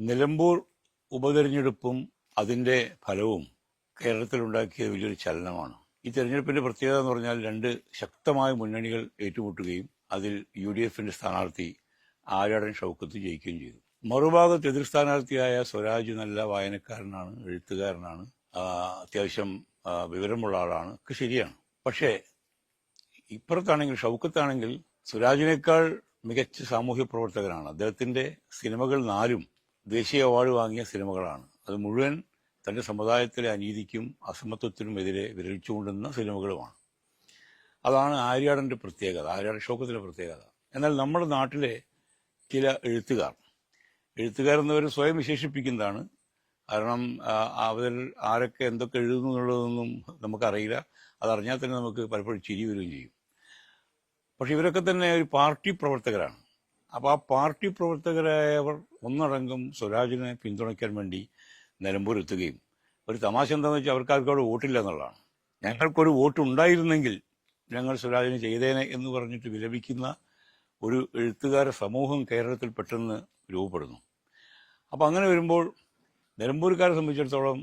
നിലമ്പൂർ ഉപതെരഞ്ഞെടുപ്പും അതിന്റെ ഫലവും കേരളത്തിലുണ്ടാക്കിയ വലിയൊരു ചലനമാണ്. ഈ തെരഞ്ഞെടുപ്പിന്റെ പ്രത്യേകത എന്ന് പറഞ്ഞാൽ രണ്ട് ശക്തമായ മുന്നണികൾ ഏറ്റുമുട്ടുകയും അതിൽ യു ഡി എഫിന്റെ സ്ഥാനാർത്ഥി ആര്യാടൻ ഷൗക്കത്ത് ജയിക്കുകയും ചെയ്തു. മറുഭാഗത്ത് എതിർ സ്ഥാനാർത്ഥിയായ സ്വരാജ് നല്ല വായനക്കാരനാണ് എഴുത്തുകാരനാണ് അത്യാവശ്യം വിവരമുള്ള ആളാണ്. ഒക്കെ ശരിയാണ്. പക്ഷേ ഇപ്പുറത്താണെങ്കിൽ ഷൗക്കത്താണെങ്കിൽ സ്വരാജിനേക്കാൾ മികച്ച സാമൂഹ്യ പ്രവർത്തകനാണ്. അദ്ദേഹത്തിന്റെ സിനിമകൾ നാലും ദേശീയ അവാർഡ് വാങ്ങിയ സിനിമകളാണ്. അത് മുഴുവൻ തന്റെ സമുദായത്തിലെ അനീതിക്കും അസമത്വത്തിനും എതിരെ വിരലിച്ചുകൊണ്ടുന്ന സിനിമകളുമാണ്. അതാണ് ആര്യാടന്റെ പ്രത്യേകത ആര്യാടൻ ഷോക്കത്തിന്റെ പ്രത്യേകത. എന്നാൽ നമ്മുടെ നാട്ടിലെ ചില എഴുത്തുകാർ എഴുത്തുകാരെന്നവർ സ്വയം വിശേഷിപ്പിക്കുന്നതാണ്. കാരണം അവർ ആരൊക്കെ എന്തൊക്കെ എഴുതുന്നു എന്നുള്ളതൊന്നും നമുക്കറിയില്ല. അതറിഞ്ഞാൽ തന്നെ നമുക്ക് പലപ്പോഴും ചിരി വരികയും ചെയ്യും. പക്ഷെ ഇവരൊക്കെ തന്നെ ഒരു പാർട്ടി പ്രവർത്തകരാണ്. അപ്പോൾ ആ പാർട്ടി പ്രവർത്തകരായവർ ഒന്നടങ്കം സ്വരാജിനെ പിന്തുണയ്ക്കാൻ വേണ്ടി നിലമ്പൂർ എത്തുകയും. ഒരു തമാശ എന്താണെന്ന് വെച്ചാൽ അവർക്ക് ആർക്കും അവിടെ വോട്ടില്ല എന്നുള്ളതാണ്. ഞങ്ങൾക്കൊരു വോട്ട് ഉണ്ടായിരുന്നെങ്കിൽ ഞങ്ങൾ സ്വരാജിന് ചെയ്തേനെ എന്ന് പറഞ്ഞിട്ട് വിലപിക്കുന്ന ഒരു എഴുത്തുകാര സമൂഹം കേരളത്തിൽ പെട്ടെന്ന് രൂപപ്പെടുന്നു. അപ്പോൾ അങ്ങനെ വരുമ്പോൾ നിലമ്പൂർക്കാരെ സംബന്ധിച്ചിടത്തോളം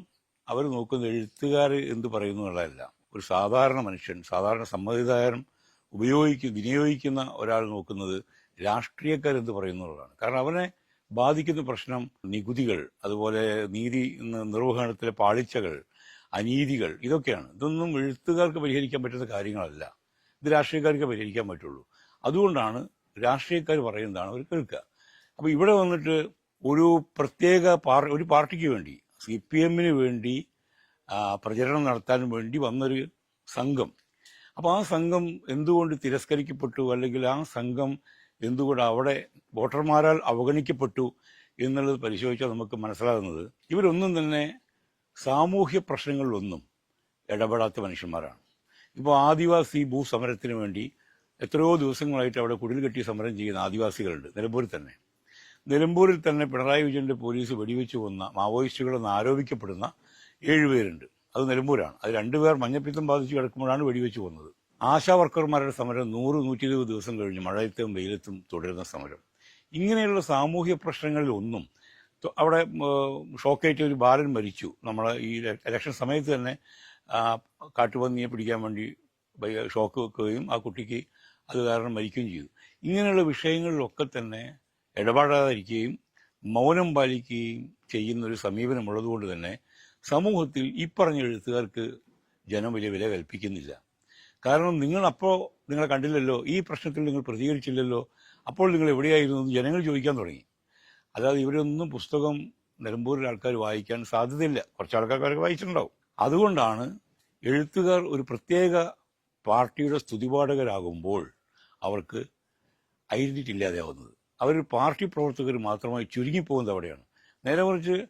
അവർ നോക്കുന്ന എഴുത്തുകാർ എന്ത് പറയുന്നു എന്നുള്ളതല്ല. ഒരു സാധാരണ മനുഷ്യൻ സാധാരണ സമ്മതിദായം ഉപയോഗിക്കുന്ന വിനിയോഗിക്കുന്ന ഒരാൾ നോക്കുന്നത് രാഷ്ട്രീയക്കാരെന്ത് എന്ന് എന്നുള്ളതാണ് കാരണം അവനെ ബാധിക്കുന്ന പ്രശ്നം നികുതികൾ അതുപോലെ നീതി നിർവഹണത്തിലെ പാളിച്ചകൾ അനീതികൾ ഇതൊക്കെയാണ്. ഇതൊന്നും എഴുത്തുകാർക്ക് പരിഹരിക്കാൻ പറ്റുന്ന കാര്യങ്ങളല്ല. ഇത് രാഷ്ട്രീയക്കാർക്ക് പരിഹരിക്കാൻ പറ്റുള്ളൂ. അതുകൊണ്ടാണ് രാഷ്ട്രീയക്കാർ പറയുന്നതാണ് അവർ കേൾക്കുക. അപ്പൊ ഇവിടെ വന്നിട്ട് ഒരു പ്രത്യേക പാർ ഒരു പാർട്ടിക്ക് വേണ്ടി സി പി എമ്മിന് വേണ്ടി പ്രചരണം നടത്താൻ വേണ്ടി വന്നൊരു സംഘം. അപ്പോൾ ആ സംഘം എന്തുകൊണ്ട് തിരസ്കരിക്കപ്പെട്ടു? അല്ലെങ്കിൽ ആ സംഘം എന്തുകൊണ്ട് അവിടെ വോട്ടർമാരാൽ അവഗണിക്കപ്പെട്ടു എന്നുള്ളത് പരിശോധിച്ചാൽ നമുക്ക് മനസ്സിലാകുന്നത് ഇവരൊന്നും തന്നെ സാമൂഹ്യ പ്രശ്നങ്ങളിലൊന്നും ഇടപെടാത്ത മനുഷ്യന്മാരാണ്. ഇപ്പോൾ ആദിവാസി ഭൂസമരത്തിന് വേണ്ടി എത്രയോ ദിവസങ്ങളായിട്ട് അവിടെ കുടിൽ കെട്ടി സമരം ചെയ്യുന്ന ആദിവാസികളുണ്ട് നിലമ്പൂരിൽ തന്നെ. നിലമ്പൂരിൽ തന്നെ പിണറായി വിജയന്റെ പോലീസ് വെടിവെച്ചു കൊന്ന മാവോയിസ്റ്റുകളെന്ന് ആരോപിക്കപ്പെടുന്ന ഏഴുപേരുണ്ട് അത് നിലമ്പൂരാണ്. അത് രണ്ടുപേർ മഞ്ഞപ്പിത്തം ബാധിച്ച് കിടക്കുമ്പോഴാണ് വെടിവെച്ച് കൊന്നത്. ആശാ വർക്കർമാരുടെ സമരം നൂറ് നൂറ്റി ഇരുപത് ദിവസം കഴിഞ്ഞ് മഴയത്തും വെയിലത്തും തുടരുന്ന സമരം. ഇങ്ങനെയുള്ള സാമൂഹ്യ തൊ- അവിടെ ഷോക്കേറ്റ് ഒരു ബാലൻ മരിച്ചു. നമ്മൾ ഈ ഇലക്ഷൻ സമയത്ത് തന്നെ കാട്ടുപന്നിയെ പിടിക്കാൻ വേണ്ടി ഷോക്ക് വെക്കുകയും ആ കുട്ടിക്ക് അത് കാരണം മരിക്കുകയും ചെയ്തു. ഇങ്ങനെയുള്ള വിഷയങ്ങളിലൊക്കെ തന്നെ ഇടപെടാതിരിക്കുകയും മൗനം പാലിക്കുകയും ചെയ്യുന്ന ഒരു സമീപനമുള്ളതുകൊണ്ട് തന്നെ സമൂഹത്തിൽ ഈ പറഞ്ഞ എഴുത്തുകാർക്ക് ജനം വലിയ വില കൽപ്പിക്കുന്നില്ല. കാരണം നിങ്ങൾ അപ്പോൾ നിങ്ങളെ കണ്ടില്ലല്ലോ ഈ പ്രശ്നത്തിൽ നിങ്ങൾ പ്രതികരിച്ചില്ലല്ലോ അപ്പോൾ നിങ്ങൾ എവിടെയായിരുന്നു എന്ന് ജനങ്ങൾ ചോദിക്കാൻ തുടങ്ങി. അതായത് ഇവരൊന്നും പുസ്തകം നിലമ്പൂരിലെ ആൾക്കാർ വായിക്കാൻ സാധ്യതയില്ല. കുറച്ച് ആൾക്കാർക്ക് വായിച്ചിട്ടുണ്ടാവും. അതുകൊണ്ടാണ് എഴുത്തുകാർ ഒരു പ്രത്യേക പാർട്ടിയുടെ സ്തുതിപാഠകരാകുമ്പോൾ അവർക്ക് ഐഡന്റിറ്റി ഇല്ലാതെയാവുന്നത്. അവർ പാർട്ടി പ്രവർത്തകർ മാത്രമായി ചുരുങ്ങിപ്പോകുന്നത് അവിടെയാണ്. നേരെ മറിച്ച്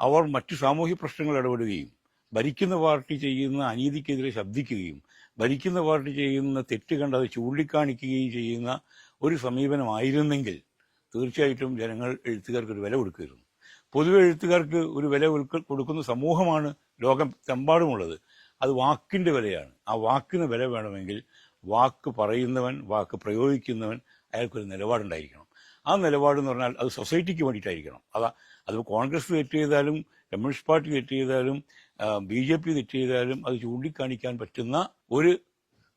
അവർ മറ്റു സാമൂഹ്യ പ്രശ്നങ്ങൾ ഇടപെടുകയും ഭരിക്കുന്ന പാർട്ടി ചെയ്യുന്ന അനീതിക്കെതിരെ ശബ്ദിക്കുകയും ഭരിക്കുന്ന പാർട്ടി ചെയ്യുന്ന തെറ്റ് കണ്ട് അത് ചൂണ്ടിക്കാണിക്കുകയും ചെയ്യുന്ന ഒരു സമീപനമായിരുന്നെങ്കിൽ തീർച്ചയായിട്ടും ജനങ്ങൾ എഴുത്തുകാർക്ക് ഒരു വില കൊടുക്കുമായിരുന്നു. പൊതുവെ എഴുത്തുകാർക്ക് ഒരു വില കൊടുക്ക- കൊടുക്കുന്ന സമൂഹമാണ് ലോകത്തെമ്പാടുമുള്ളത് അത് വാക്കിന്റെ വിലയാണ്. ആ വാക്കിന് വില വേണമെങ്കിൽ വാക്ക് പറയുന്നവൻ വാക്ക് പ്രയോഗിക്കുന്നവൻ അയാൾക്കൊരു നിലപാടുണ്ടായിരിക്കണം. ആ നിലപാട് എന്ന് പറഞ്ഞാൽ അത് സൊസൈറ്റിക്ക് വേണ്ടിയിട്ടായിരിക്കണം. അതാ അത് കോൺഗ്രസ് തെറ്റ് ചെയ്താലും കമ്മ്യൂണിസ്റ്റ് പാർട്ടി തെറ്റ് ചെയ്താലും ബി ജെ പി തെറ്റ് ചെയ്താലും അത് ചൂണ്ടിക്കാണിക്കാൻ പറ്റുന്ന ഒരു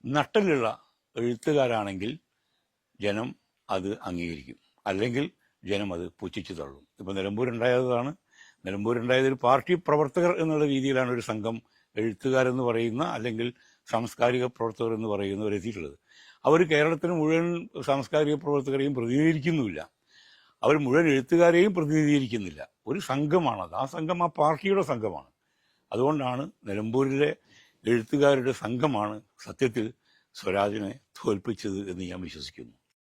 നട്ടലുള്ള എഴുത്തുകാരാണെങ്കിൽ ജനം അത് അംഗീകരിക്കും. അല്ലെങ്കിൽ ജനം അത് പുച്ഛിച്ചു തള്ളും. ഇപ്പൊ നിലമ്പൂരുണ്ടായതാണ്. നിലമ്പൂരുണ്ടായത് ഒരു പാർട്ടി പ്രവർത്തകർ എന്നുള്ള രീതിയിലാണ് ഒരു സംഘം എഴുത്തുകാരെന്ന് പറയുന്ന അല്ലെങ്കിൽ സാംസ്കാരിക പ്രവർത്തകർ എന്ന് പറയുന്നവർ എത്തിയിട്ടുള്ളത് അവർ കേരളത്തിന് മുഴുവൻ സാംസ്കാരിക പ്രവർത്തകരെയും പ്രതിനിധീകരിക്കുന്നുമില്ല. അവർ മുഴുവൻ എഴുത്തുകാരെയും പ്രതിനിധീകരിക്കുന്നില്ല. ഒരു സംഘമാണത്. ആ സംഘം ആ പാർട്ടിയുടെ സംഘമാണ്. അതുകൊണ്ടാണ് നിലമ്പൂരിലെ എഴുത്തുകാരുടെ സംഘമാണ് സത്യത്തിൽ സ്വരാജിനെ തോൽപ്പിച്ചത് എന്ന് ഞാൻ വിശ്വസിക്കുന്നു.